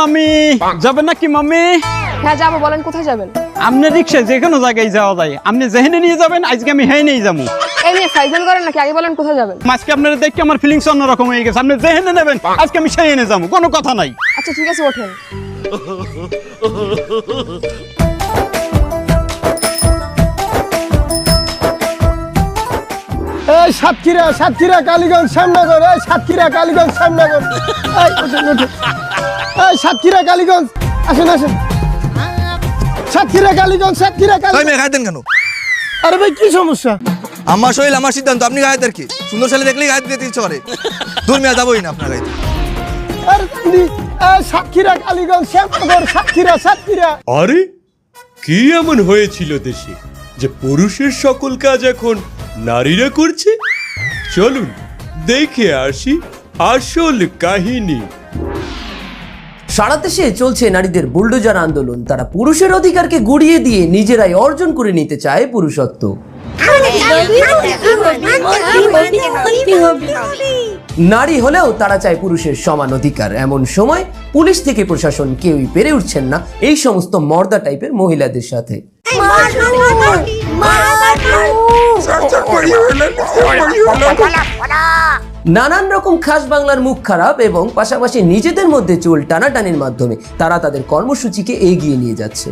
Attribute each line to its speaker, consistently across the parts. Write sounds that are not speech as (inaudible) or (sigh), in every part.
Speaker 1: মামি। যাবেন নাকি মামি?
Speaker 2: হ্যাঁ যাব বলেন কোথায় যাবেন?
Speaker 1: আপনি রিক্সায় যে কোনো জায়গায় যাওয়া যায়। আপনি যেহেনে নিয়ে যাবেন আজকে আমি হ্যাঁ নিয়ে যাব।
Speaker 2: এই নিয়ে ফাইজাল করেন নাকি? আগে বলেন কোথায় যাবেন?
Speaker 1: আজকে আপনারা দেখে আমার ফিলিংস অন্যরকম হয়ে গেছে। আপনি যেহেনে নেবেন আজকে আমি যাব। কোনো কথা নাই।
Speaker 2: আচ্ছা ঠিক আছে ওঠেন। (laughs)
Speaker 3: এই সাতক্ষীরা সাতক্ষীরা কালীগঞ্জ শ্যামনগর এই সাতক্ষীরা কালীগঞ্জ শ্যামনগর। এই ওঠেন ওঠেন। এই সাতক্ষীরা কালীগঞ্জ। আসেন আসেন। সাতক্ষীরা কালীগঞ্জ সাতক্ষীরা কালীগঞ্জ।
Speaker 4: মেয়ে গাইতেন কেন?
Speaker 3: আরে ভাই কি সমস্যা?
Speaker 4: আমার শরীর আমার সিদ্ধান্ত। আপনি গাইতে আর কি? সুন্দর ছেলে দেখলেই গাইতে দিতে ইচ্ছে করে। দূর মেয়ে যাবোই না আপনার গাইতে।
Speaker 3: আরে তুমি এই সাতক্ষীরা কালীগঞ্জ শ্যামনগর সাতক্ষীরা সাতক্ষীরা।
Speaker 5: আরে কি এমন হয়েছিল দেশে যে পুরুষের সকল কাজ এখন নারীরা করছে? চলুন দেখে আসি আসল কাহিনী।
Speaker 6: সারা দেশে চলছে নারীদের বুলডোজার আন্দোলন। তারা পুরুষের অধিকারকে গুড়িয়ে দিয়ে নিজেরাই অর্জন করে নিতে চায় পুরুষত্ব। নারী হলেও তারা চায় পুরুষের সমান অধিকার। এমন সময় পুলিশ থেকে প্রশাসন কেউই পেরে উঠছেন না। এই সমস্ত মর্দা টাইপের মহিলাদের সাথে। নানান রকম খাস বাংলার মুখ খারাপ এবং পাশাপাশি নিজেদের মধ্যে চুল টানাটানির মাধ্যমে তারা তাদের কর্মসূচিকে এগিয়ে নিয়ে যাচ্ছে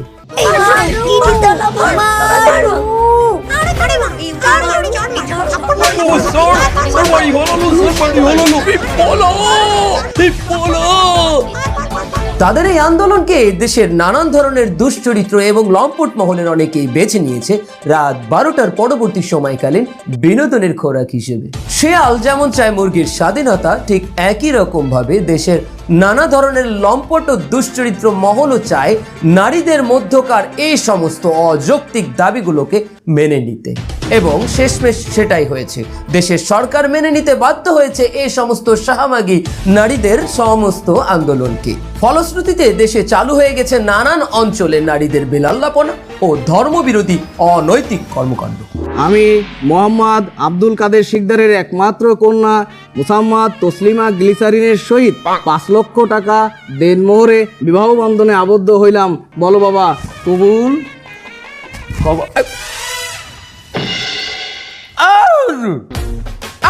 Speaker 6: তাদের এই আন্দোলনকে দেশের নানান ধরনের দুশ্চরিত্র এবং লম্পট মহলের অনেকেই বেছে নিয়েছে রাত বারোটার পরবর্তী সময়কালীন বিনোদনের খোরাক হিসেবে। শেয়াল যেমন চায় মুরগির স্বাধীনতা, ঠিক একই রকম ভাবে দেশের নানা ধরনের লম্পট ও দুশ্চরিত্র মহলও চায় নারীদের মধ্যকার এই সমস্ত অযৌক্তিক দাবিগুলোকে মেনে নিতে। এবং শেষমেশ সেটাই হয়েছে। দেশের সরকার মেনে নিতে বাধ্য হয়েছে এই সমস্ত সাহামাগী নারীদের সমস্ত আন্দোলনকে। ফলশ্রুতিতে দেশে চালু হয়ে গেছে নানান অঞ্চলে নারীদের বেলাল্লাপনা ও ধর্মবিরোধী অনৈতিক কর্মকাণ্ড।
Speaker 7: আমি মোহাম্মদ আব্দুল কাদের শিকদারের একমাত্র কন্যা মুসাম্মদ তসলিমা গ্লিসারিনের সহিত পাঁচ লক্ষ টাকা দেনমোহরে বিবাহ বন্ধনে আবদ্ধ হইলাম। বলো বাবা, কবুল?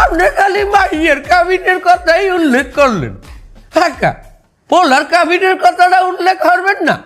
Speaker 8: আপনি খালি মাইয়ের কাবিনের কথাই উল্লেখ করলেন। হ্যাঁ পোলার কাবিনের কথাটা উল্লেখ করবেন না।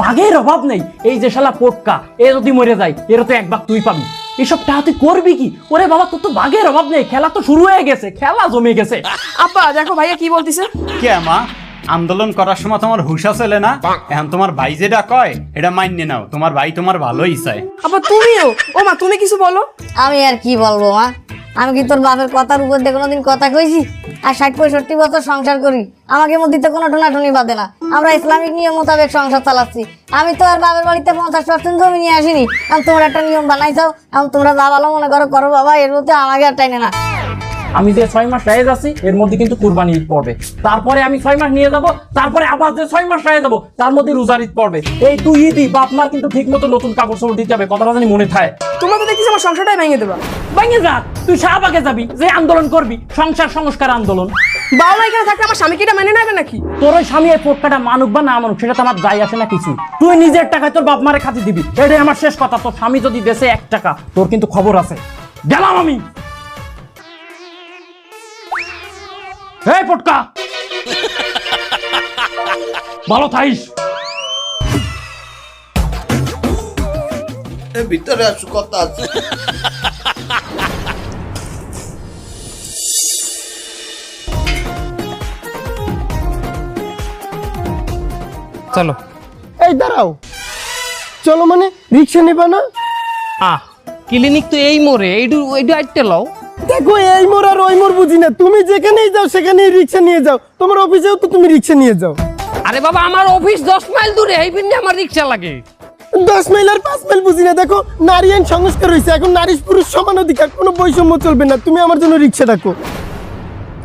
Speaker 9: বাঘের অভাব নেই। এই যে শালা পোটকা এ যদি মরে যায় এর তো এক ভাগ তুই পাবি। এসব টাকা তুই করবি কি? ওরে বাবা তোর তো বাঘের অভাব নেই। খেলা তো শুরু হয়ে গেছে খেলা জমে গেছে।
Speaker 2: আব্বা দেখো ভাইয়া কি বলতিছে?
Speaker 1: কে মা? আন্দোলন করার সময় তোমার হুশ আছে না? এখন তোমার ভাই যেটা কয় এটা মান্য নাও। তোমার ভাই তোমার ভালোই চায়।
Speaker 2: আপা তুমিও? ও মা তুমি কিছু বলো?
Speaker 10: আমি আর কি বলব মা? আমি কি তোর বাপের কথার উপর দিয়ে কোনোদিন কথা কইছি? আর ষাট পঁয়ষট্টি বছর সংসার করি, আমাকে মধ্যে তো কোনো টোনাটুনি বাঁধে না। আমরা ইসলামিক নিয়ম মোতাবেক সংসার চালাচ্ছি। আমি তো আর বাবার বাড়িতে পঞ্চাশ পার্সেন্ট জমি নিয়ে আসিনি। আমি তোমরা একটা নিয়ম বানাইছাও আমি তোমরা যা ভালো মনে করো করো বাবা, এর মধ্যে আমাকে আর টাইনে না।
Speaker 9: আমি যে ছয় মাস রায় যাচ্ছি এর মধ্যে কিন্তু কুরবানি ঈদ পড়বে। তারপরে আমি ছয় মাস নিয়ে যাব তারপরে আবার যে ছয় মাস রায় যাব তার মধ্যে রোজার ঈদ পড়বে। এই দুই ঈদই বাপ মার কিন্তু ঠিক মতো নতুন কাপড় চোপড় দিতে হবে কথাটা জানি মনে থাকে
Speaker 2: তোমরা তো দেখতেছি আমার সংসারটাই ভেঙে দেবা।
Speaker 9: ভেঙে যা তুই শাহবাগে যাবি যে আন্দোলন করবি সংসার সংস্কার আন্দোলন।
Speaker 2: বাবা এখানে থাকলে আমার স্বামীকে এটা মেনে নেবে নাকি?
Speaker 9: তোর ওই স্বামী এই পোটকাটা মানুক বা না মানুক সেটা তো আমার যাই আসে না কিছু তুই নিজের টাকায় তোর বাপ মারে খাতি দিবি এটাই আমার শেষ কথা তোর স্বামী যদি দেশে এক টাকা তোর কিন্তু খবর আছে। গেলাম আমি। এই পোটকা ভালো থাইস
Speaker 4: ভিতরে আসু কথা আছে।
Speaker 8: চলো।
Speaker 3: এই দাঁড়াও। চলো মানে রিক্সা নেবা না?
Speaker 8: আহ ক্লিনিক তো এই মোড়ে এইটু এইটু আইটে লও।
Speaker 3: দেখো এই মোর আর ওই মোর বুঝি না। তুমি যেখানেই যাও সেখানেই রিক্সা নিয়ে যাও। তোমার অফিসেও তো তুমি রিক্সা নিয়ে যাও।
Speaker 8: আরে বাবা আমার অফিস দশ মাইল দূরে এই পিন্ডে আমার রিক্সা লাগে।
Speaker 3: দশ মাইল আর পাঁচ মাইল বুঝি না। দেখো নারী আইন সংস্কার হয়েছে এখন নারী পুরুষ সমান অধিকার কোনো বৈষম্য চলবে না। তুমি আমার জন্য রিক্সা ডাকো।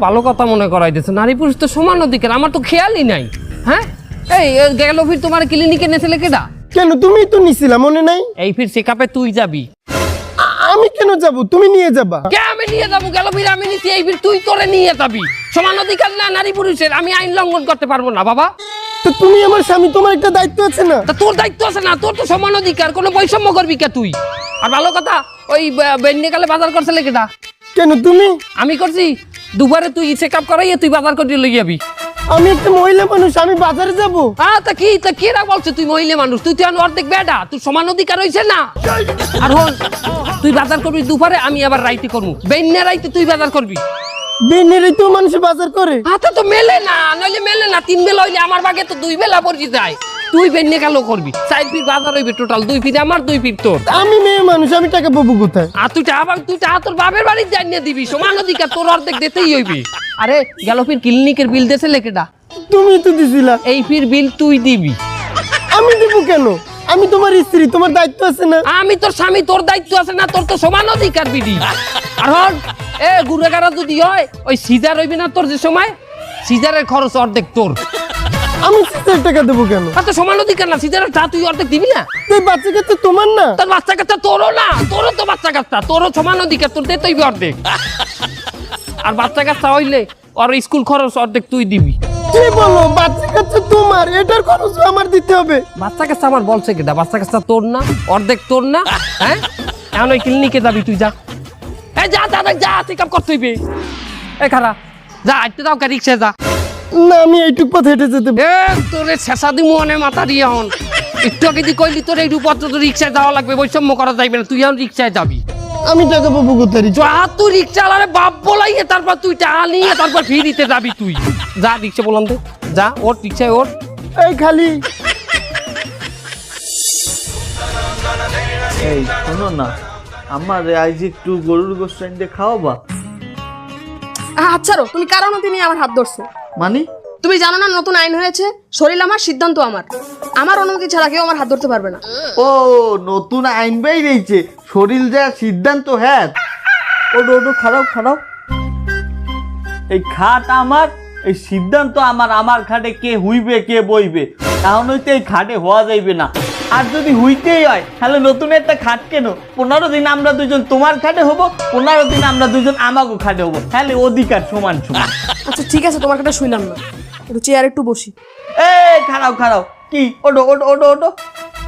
Speaker 8: ভালো কথা মনে করাই দিয়েছে। নারী পুরুষ তো সমান অধিকার আমার তো খেয়ালই নাই। হ্যাঁ? এই গেল ফির তোমার ক্লিনিকে নেছিলে কেডা?
Speaker 3: কেন তুমি তো নিছিলা মনে নাই?
Speaker 8: এই ফির চেকআপে তুই যাবি।
Speaker 3: আমি কেন যাব? তুমি নিয়ে যাবা।
Speaker 8: কে আমি নিয়ে যাব? গেল ফির আমি নিচ্ছি এই ফির তুই তোরে নিয়ে যাবি। সমান অধিকার না নারী পুরুষের আমি আইন লঙ্ঘন করতে পারব না বাবা।
Speaker 3: তো তুমি আমার স্বামী তোমার একটা দায়িত্ব আছে না?
Speaker 8: তা তোর দায়িত্ব আছে না তোর তো সমান অধিকার কোনো বৈষম্য করবি কে তুই? আর ভালো কথা ওই বেন্যকালে বাজার করছিলে কেটা
Speaker 3: কেন তুমি?
Speaker 8: আমি করছি দুবারে তুই চেক আপ করাইয়ে তুই বাজার করে লই যাবি
Speaker 3: আমি একটা মহিলা মানুষ আমি বাজারে যাব।
Speaker 8: আ তা কি তা কেরা বলছে? তুই মহিলা মানুষ তুই তুই অর্ধেক বেডা তুই সমান অধিকার হয়েছে না? আর হল তুই বাজার করবি দুপারে আমি আবার রাইতে করব বেন্যা রাইতে তুই বাজার করবি?
Speaker 3: তো মানুষ বাজার করে।
Speaker 8: হাতে তো মেলে না নইলে মেলে না তিন বেলা হইলে আমার বাগে তো দুই বেলা পড়ি যায়। তুই বেন্যা গেল করবি। চার ফিট বাজার হইবে টোটাল দুই ফিট আমার দুই ফিট তোর।
Speaker 3: আমি মেয়ে মানুষ আমি টাকা পাবো কোথায়?
Speaker 8: আর তুই টাকা পাবি তুই টাকা তোর বাপের বাড়ি জানিয়ে দিবি সমান অধিকার তোর অর্ধেক দিতেই হইবি। আরে গেল ফির ক্লিনিকের বিল দেছে লেকেটা
Speaker 3: তুমি তো দিছিলা।
Speaker 8: এই ফির বিল তুই দিবি।
Speaker 3: আমি দিব কেন? আমি তোমার স্ত্রী তোমার দায়িত্ব আছে না?
Speaker 8: আমি তোর স্বামী তোর দায়িত্ব আছে না তোর তো সমান অধিকার আর হন এ গুড়েগাড়া যদি হয় ওই সিজার হইবি না তোর যে সময়? সিজারের খরচ অর্ধেক তোর।
Speaker 3: আমি সিস্টার টাকা দেবো কেন?
Speaker 8: আর তো সমান অধিকার না সিজারের টা তুই অর্ধেক দিবি না?
Speaker 3: তুই বাচ্চা কাচ্চা তোমার না?
Speaker 8: তোর বাচ্চা কাচ্চা তোরও না তোরও তো বাচ্চা কাচ্চা তোরও সমান অধিকার তোর দে তুই অর্ধেক। আর বাচ্চা কাচ্চা হইলে ওর স্কুল খরচ অর্ধেক তুই দিবি।
Speaker 3: কি বলো বাচ্চা কাচ্চা তোমার? এটার খরচ আমার দিতে হবে।
Speaker 8: বাচ্চা কাচ্চা আমার বলছে কেটা বাচ্চা কাচ্চা তোর না অর্ধেক তোর না হ্যাঁ? এখন ওই ক্লিনিকে যাবি তুই যা। এই যা যা যা, যা চেক আপ করতে হইবে। এ খারা যা আইতে দাও কা রিক্সা যা।
Speaker 3: না আমি এইটুক পথ হেঁটে যেতে
Speaker 8: এ তোরে শেষা দি মনে মাথা দিয়ে হন। একটু আগে দি কইলি তোর এইটু পত্র তো রিক্সায় যাওয়া লাগবে বৈষম্য করা যাইবে না তুই এখন রিক্সায় যাবি।
Speaker 3: আমি টাকা পাবো কোথায়
Speaker 8: যা তুই রিক্সা আলারে বাপ বলাইয়ে তারপর তুই টাকা নিয়ে তারপর ফিরিতে যাবি তুই। যা রিক্সা বললাম তো যা ওর রিক্সায় ওর
Speaker 3: এই খালি।
Speaker 11: এই শোনো না আমার আজ একটু গরুর গোস্ত এনে খাওয়াবা?
Speaker 2: আচ্ছা ছাড়ো তুমি কারণ তিনি আমার হাত ধরছো?
Speaker 11: মানে?
Speaker 2: তুমি জানো না নতুন আইন হয়েছে? শরীর আমার সিদ্ধান্ত আমার। আমার অনুমতি ছাড়া কেউ আমার হাত ধরতে পারবে না।
Speaker 11: ও নতুন আইন বেরিয়েছে শরীর যা সিদ্ধান্ত হ্যাঁ। ও ডো খারাপ খারাপ এই খাট আমার এই সিদ্ধান্ত আমার আমার খাটে কে হুইবে কে বইবে? এখন হইতে এই খাটে হওয়া যাইবে না। আর যদি হুইতেই হয় তাহলে নতুন একটা খাট কেন? পনেরো দিন আমরা দুজন তোমার খাটে হব পনেরো দিন আমরা দুজন আমাকে খাটে হব। তাহলে অধিকার সমান সমান।
Speaker 2: আচ্ছা ঠিক আছে তোমার কাছে শুনলাম না। একটু চেয়ার একটু বসি।
Speaker 11: এই খারাপ খারাপ কি? ওটো ওটো ওটো ওটো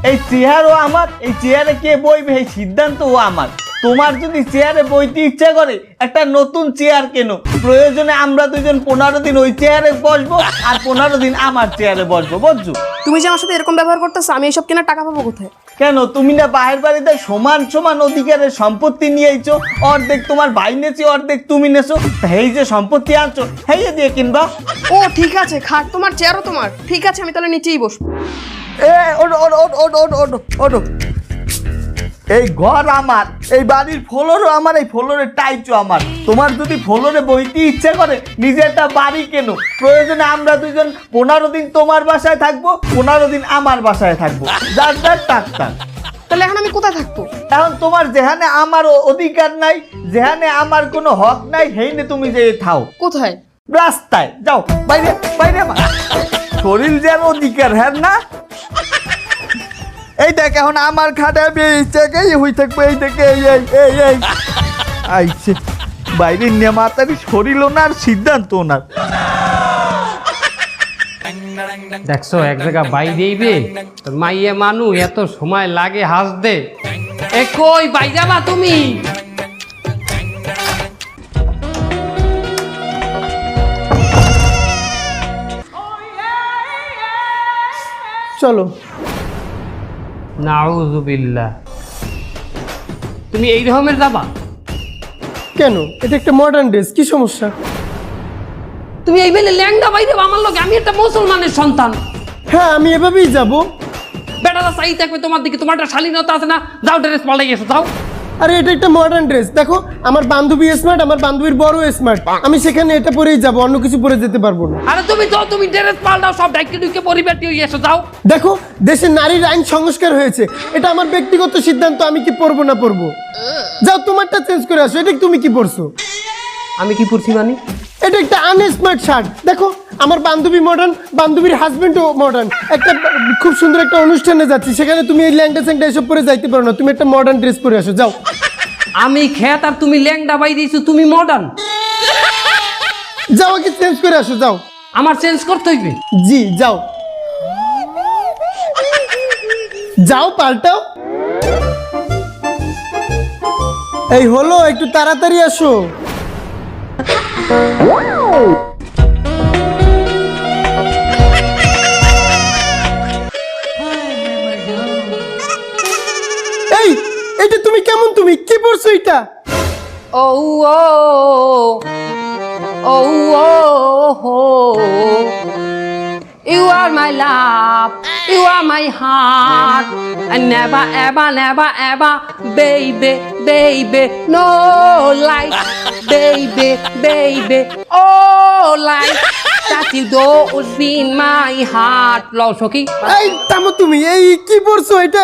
Speaker 11: এই চেয়ারও আমার এই চেয়ারে কে বইবে? এই সিদ্ধান্ত ও আমার। তোমার যদি চেয়ারে বইতে ইচ্ছা করে একটা নতুন চেয়ার কেন? প্রয়োজনে আমরা দুজন পনেরো দিন ওই চেয়ারে বসবো আর পনেরো দিন আমার চেয়ারে বসবো বুঝছ?
Speaker 2: তুমি যে আমার সাথে এরকম ব্যবহার করতেছো আমি এইসব কেনার টাকা পাবো কোথায়?
Speaker 11: কেন? তুমি না বাহের বাড়িতে সমান সমান অধিকারের সম্পত্তি নিয়েছো অর্ধেক তোমার ভাই নেছি অর্ধেক তুমি নেছো এই যে সম্পত্তি আনছো হেয়ে দিয়ে কিনবা।
Speaker 2: ও ঠিক আছে খাট তোমার চেয়ারও তোমার। ঠিক আছে আমি তাহলে নিচেই বসবো।
Speaker 11: এ ওটো ওটো ওটো ওটো ওটো ওটো এই ঘর আমার এই বাড়ির ফ্লোরও আমার এই ফ্লোরের টাইচও আমার। তোমার যদি ফ্লোরে বইতে ইচ্ছে করে নিজে একটা বাড়ি কেন। প্রয়োজনে আমরা দুজন পনেরো দিন তোমার বাসায় থাকব পনেরো দিন আমার বাসায় থাকব। যার যার টাক টাক
Speaker 2: তাহলে এখন আমি কোথায় থাকব?
Speaker 11: এখন তোমার যেখানে আমার অধিকার নাই যেখানে আমার কোনো হক নাই হেইনে তুমি যে থাও।
Speaker 2: কোথায়?
Speaker 11: রাস্তায়। যাও বাইরে বাইরে। শরীর যেন অধিকার হ্যাঁ না? এই দেখ এখন আমার খাটে এই জায়গায় হই থাকব এই দেখে এই এই এই এই। আইছে বাইরে নিয়ে মাতারি শরীর ওনার সিদ্ধান্ত ওনার
Speaker 8: দেখছ এক জায়গা বাই দিইবে? তোর মাইয়ে মানু এত সময় লাগে হাসতে। এ কই বাই যাবা তুমি?
Speaker 3: চলো।
Speaker 8: নাউজুবিল্লাহ তুমি এই রকমের যাবা
Speaker 3: কেন? এটা একটা মডার্ন ড্রেস কি সমস্যা?
Speaker 8: তুমি এই বেলে ল্যাংডা বাইরে আমার লোক আমি একটা মুসলমানের সন্তান।
Speaker 3: হ্যাঁ আমি এভাবেই যাব।
Speaker 8: বেটারা চাই থাকবে তোমার দিকে। তোমার একটা শালীনতা আছে না? যাও ড্রেস পাল্টাই এসো যাও।
Speaker 3: আরে এটা একটা মডার্ন ড্রেস দেখো আমার বান্ধবী স্মার্ট আমার বান্ধবীর বড় স্মার্ট আমি সেখানে এটা পরেই যাব অন্য কিছু পরে যেতে পারব না।
Speaker 8: আরে তুমি যাও তুমি ড্রেস পাল্টাও সব ডাইকে ডুকে পরিবার হয়ে এসো যাও।
Speaker 3: দেখো দেশে নারীর আইন সংস্কার হয়েছে। এটা আমার ব্যক্তিগত সিদ্ধান্ত আমি কি পরবো না পরবো? যাও তোমারটা চেঞ্জ করে আসো এটা তুমি কি পরছো?
Speaker 8: আমি কি পড়ছি মানে?
Speaker 3: এটা একটা আনস্মার্ট শার্ট দেখো আমার বান্ধবী মডার্ন বান্ধবীর হাজবেন্ডও মডার্ন একটা খুব সুন্দর একটা অনুষ্ঠানে যাচ্ছি সেখানে তুমি এই ল্যাংটা স্যাংটা এসব পরে যাইতে পারো না। তুমি একটা মডার্ন ড্রেস পরে আসো যাও।
Speaker 8: আমি খেত আর তুমি ল্যাংডা বাই দিয়েছ তুমি মডার্ন
Speaker 3: যাও আগে চেঞ্জ করে আসো যাও।
Speaker 8: আমার চেঞ্জ করতে হইবে?
Speaker 3: জি যাও। যাও পাল্টাও। এই হলো একটু তাড়াতাড়ি আসো। এই এটা তুমি কেমন তুমি কি পড়ছো এটা
Speaker 8: ও ও are my love, you are my heart, and never, ever, never, ever, baby, baby, no life, baby, baby, oh life, that you don't be in my heart. লও সখী
Speaker 3: এই Tamu, তুমি এই কি পড়ছো এটা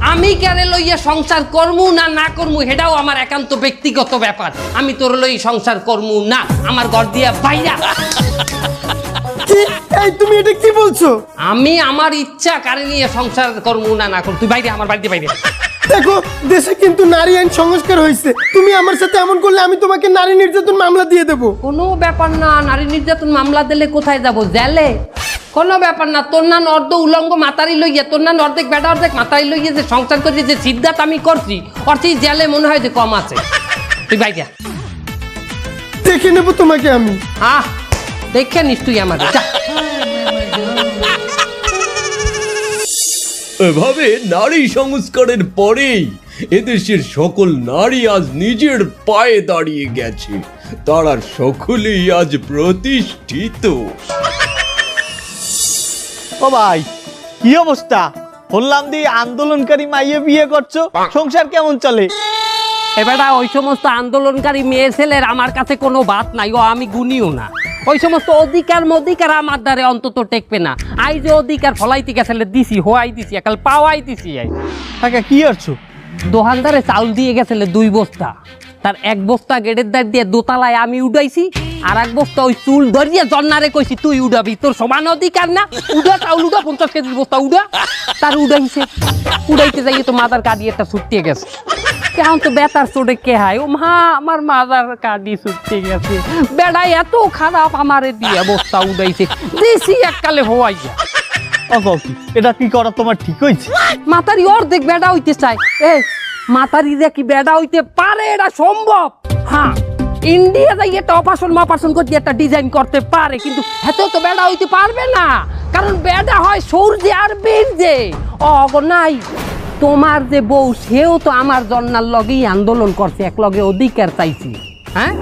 Speaker 8: আমি কেন লইয়া সংসার করমু না না করমু সেটাও আমার একান্ত ব্যক্তিগত ব্যাপার। আমি তোর লই সংসার করমু না আমার ঘর দিয়া বাইরা।
Speaker 3: এই তুমি এটা কি বলছো?
Speaker 8: আমি আমার ইচ্ছা কারে নিয়ে সংসার করমু না না কর তুই বাইরে আমার বাড়িতে বাইরে।
Speaker 3: দেখো দেশে কিন্তু নারী আইন সংস্কার হয়েছে। তুমি আমার সাথে এমন করলে আমি তোমাকে নারী নির্যাতন মামলা দিয়ে দেবো।
Speaker 8: কোনো ব্যাপার না নারী নির্যাতন মামলা দিলে কোথায় যাব? জেলে? কোনো ব্যাপার না তোর না অর্ধ উলঙ্গ মাতারি লইয়া তোর না অর্ধেক বেটা অর্ধেক মাতারি লইয়া যে সংসার করি যে সিদ্ধাত আমি করছি অর্থে জেলে মনে হয় যে কম আছে। তুই বাইরে
Speaker 3: দেখে নেব তোমাকে আমি।
Speaker 8: আহ দেখে নিস তুই আমার যা।
Speaker 5: এভাবে নারী সংস্কারের পরেই এদেশের সকল নারী আজ নিজের পায়ে দাঁড়িয়ে গেছে। তারা সকলেই আজ প্রতিষ্ঠিত।
Speaker 11: ও ভাই কি অবস্থা? বললাম দি আন্দোলনকারী মাইয়ে বিয়ে করছ সংসার কেমন চলে?
Speaker 8: এবারে ওই সমস্ত আন্দোলনকারী মেয়ে ছেলের আমার কাছে কোনো বাত নাই ও আমি গুনিও না। ওই সমস্ত অধিকার মধিকার আমার দ্বারে অন্তত টেকবে না। আই যে অধিকার ফলাইতে গেছে দিছি হোয়াই দিছি একাল পাওয়াই দিছি আই।
Speaker 11: টাকা কি করছ
Speaker 8: দোকানদারে চাউল দিয়ে গেছে দুই বস্তা। তার এক বস্তা গেটের দ্বার দিয়ে দোতলায় আমি উঠাইছি আর এক বস্তা ওই চুল ধরিয়ে জন্নারে কইছি তুই উড়াবি তোর সমান অধিকার না? উড়া চাউল উড়া পঞ্চাশ কেজির বস্তা উড়া। তার উড়াইছে। উড়াইতে যাইয়ে তো মাদার কাঁদি একটা ছুটিয়ে গেছে। তো বেতার চোটে কে হায়? ও মা আমার মাদার কাঁদি ছুটতে গেছে। এত খারাপ আমারে দিয়ে বস্তা উড়াইছে। দেশি এককালে হওয়াই
Speaker 11: এটা কি করা তোমার ঠিক হয়েছে?
Speaker 8: মাতারি অর্ধেক বেড়া হইতে চায়। এ মাতারি কি বেড়া হইতে পারে? এটা সম্ভব? হ্যাঁ। ইন্ডিয়া যাই একটা অপারেশন মাপারেশন করতে একটা ডিজাইন করতে পারে, কিন্তু এত তো বেড়া হইতে পারবে না। কারণ বেড়া হয় সূর্যে আর বীর্যে। অগ নাই, তোমার যে বউ, সেও তো আমার জন্নার লগেই আন্দোলন করছে, এক লগে অধিকার চাইছি। হ্যাঁ?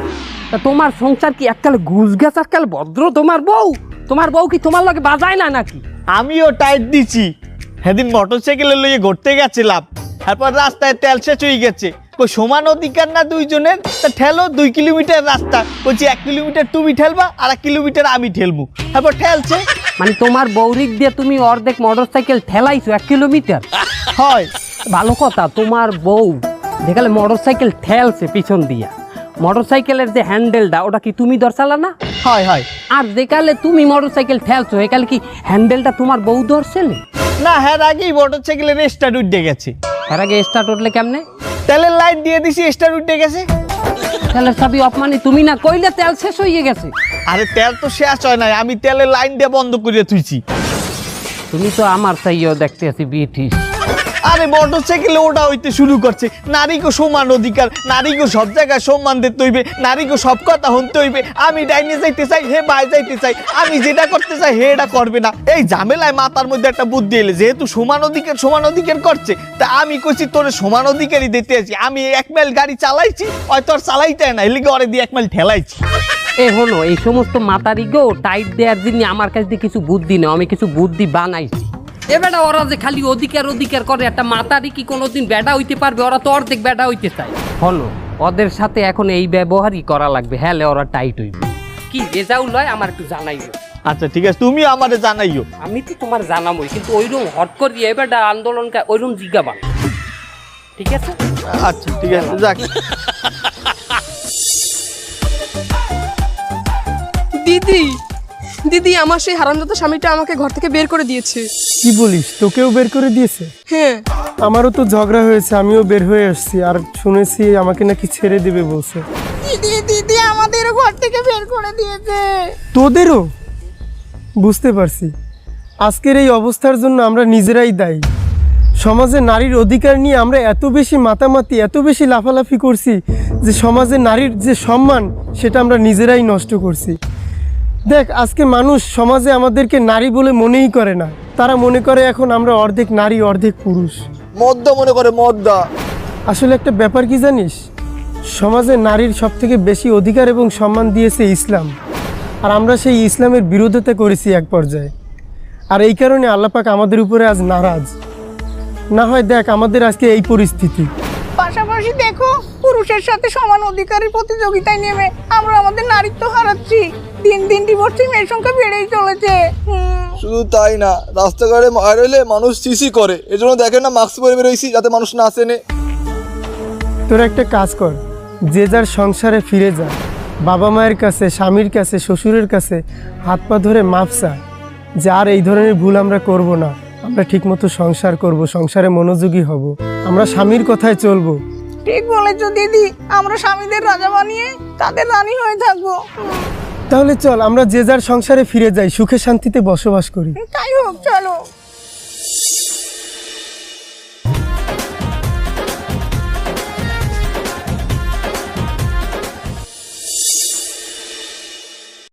Speaker 8: তা তোমার সংসার কি এককালে ঘুষ গেছ এককালে ভদ্র তোমার বউ? তোমার বউ কি তোমার লগে বাজায় না নাকি?
Speaker 11: আমিও টাইট দিছি। সেদিন মোটরসাইকেলে লইয়ে ঘুরতে গেছিলাম। তারপর রাস্তায় তেল শেষ হয়ে গেছে। কই সমান অধিকার না দুইজনের? তা ঠেলো দুই কিলোমিটার রাস্তা। বলছি এক কিলোমিটার তুমি ঠেলবা আর এক কিলোমিটার আমি ঠেলবো। তারপর ঠেলছে।
Speaker 8: মানে তোমার বৌরিক দিয়ে তুমি অর্ধেক মোটরসাইকেল ঠেলাইছো এক কিলোমিটার? (laughs)
Speaker 11: হয়।
Speaker 8: ভালো কথা তোমার বউ যেখানে মোটরসাইকেল ঠেলছে পিছন দিয়া। মোটরসাইকেলের যে হ্যান্ডেলটা ওটা কি তুমি ধরছালা না?
Speaker 11: হয় হয়।
Speaker 8: আর যেকালে তুমি মোটরসাইকেল ঠেলছো একালে কি হ্যান্ডেলটা তোমার বউ ধরছিলে
Speaker 11: না হ্যাঁ আগেই মোটরসাইকেলের স্টার্ট উঠে গেছে।
Speaker 8: এর আগে স্টার্ট উঠলে কেমনে?
Speaker 11: তেলের লাইট দিয়ে দিছি স্টার্ট উঠে গেছে।
Speaker 8: তেলের চাবি অপমানি তুমি না কইলে তেল শেষ হয়ে গেছে?
Speaker 11: আরে তেল তো শেষ হয় নাই আমি তেলের লাইন দিয়ে বন্ধ করে তুইছি
Speaker 8: তুমি তো আমার চাইও দেখতে আছি বিটিস
Speaker 11: আরে মোটরসাইকেলে ওটা হইতে শুরু করছে। নারীকে সমান অধিকার, নারীকে সব জায়গায় সম্মান দিতে হইবে, নারীকে সব কথা শুনতে হইবে। আমি ডাইনে যাইতে চাই, হে বাই যাইতে চাই, আমি যেটা করতে চাই, হে এটা করবে না। এই ঝামেলায় মাথার মধ্যে একটা বুদ্ধি এলে, যেহেতু সমান অধিকার সমান অধিকার করছে, তা আমি কইছি তোর সমান অধিকারই দিতে আছি। আমি এক মাইল গাড়ি চালাইছি হয়তো আর চালাইতে না এলিগে ওরে দিয়ে এক মাইল ঠেলাইছি।
Speaker 8: এ হলো, এই সমস্ত মাতারি গো টাইট দেওয়ার জন্য আমার কাছে দিয়ে কিছু বুদ্ধি নেই আমি কিছু বুদ্ধি বানাইছি। এবারে ওরা যে খালি অধিকার অধিকার করে একটা মাতারি কি কোনোদিন বেডা হইতে পারবে? ওরা তো অর্ধেক বেডা হইতে চায়। হলো ওদের সাথে এখন এই ব্যবহারই করা লাগবে। হ্যাঁ ওরা টাইট হইবে। কি রেজাউল হয় আমার একটু জানাইও।
Speaker 11: আচ্ছা ঠিক আছে তুমি আমারে জানাইও।
Speaker 8: আমি তো তোমার জানাবই কিন্তু ওইরকম হট করি এবারটা আন্দোলনটা ওইরকম জিজ্ঞাবা ঠিক আছে?
Speaker 11: আচ্ছা ঠিক আছে যাক।
Speaker 2: দিদি দিদি আমার সেই হারামজাদা স্বামীটা আমাকে ঘর থেকে বের করে দিয়েছে।
Speaker 3: কি বলিস? তোকেও বের করে দিয়েছে?
Speaker 2: হ্যাঁ।
Speaker 3: আমারও তো ঝগড়া হয়েছে আমিও বের হয়ে আসছি আর শুনেছি আমাকে নাকি ছেড়ে দিবে বলছে।
Speaker 2: দিদি দিদি আমাদেরও ঘর থেকে বের করে দিয়েছে।
Speaker 3: তোদেরও? বুঝতে পারছি। আজকের এই অবস্থার জন্য আমরা নিজেরাই দায়ী। সমাজে নারীর অধিকার নিয়ে আমরা এত বেশি মাতামাতি এত বেশি লাফালাফি করছি যে সমাজে নারীর যে সম্মান সেটা আমরা নিজেরাই নষ্ট করছি। দেখ আজকে মানুষ সমাজে আমাদেরকে নারী বলে মনেই করে না। তারা মনে করে এখন আমরা অর্ধেক নারী অর্ধেক পুরুষ।
Speaker 4: মদ্দা মনে করে মদ্দা
Speaker 3: আসলে একটা ব্যাপার কি জানিস? সমাজে নারীর সব থেকে বেশি অধিকার এবং সম্মান দিয়েছে ইসলাম। আর আমরা সেই ইসলামের বিরোধিতা করেছি এক পর্যায়ে। আর এই কারণে আল্লাপাক আমাদের উপরে আজ নারাজ। না হয় দেখ আমাদের আজকে এই পরিস্থিতি।
Speaker 2: পাশাপাশি দেখো পুরুষের সাথে সমান অধিকারের প্রতিযোগিতায় নেমে আমরা আমাদের নারীত্ব হারাচ্ছি। দিন দিন ডিভোর্সি মেয়ের সংখ্যা বেড়েই চলেছে।
Speaker 4: শুধু তাই না রাস্তাঘাটে মার হইলে মানুষ সিসি করে। এজন্য দেখেন না মাস্ক পরে বেরোইছি যাতে মানুষ না আসেনে
Speaker 3: তোরা একটা কাজ কর যে যার সংসারে ফিরে যা। বাবা মায়ের কাছে স্বামীর কাছে শ্বশুরের কাছে হাত পা ধরে মাপসা যে আর এই ধরনের ভুল আমরা করব না। আমরা ঠিকমতো সংসার করব সংসারে মনোযোগী হব। আমরা স্বামীর কথায় চলবো।
Speaker 2: ঠিক বলেছ দিদি আমরা স্বামীদের রাজা বানিয়ে তাদের রানী হয়ে থাকব।
Speaker 3: তাহলে চল, আমরা যে যার সংসারে ফিরে যাই, সুখে শান্তিতে বসবাস করি।
Speaker 2: তাই হোক, চলো।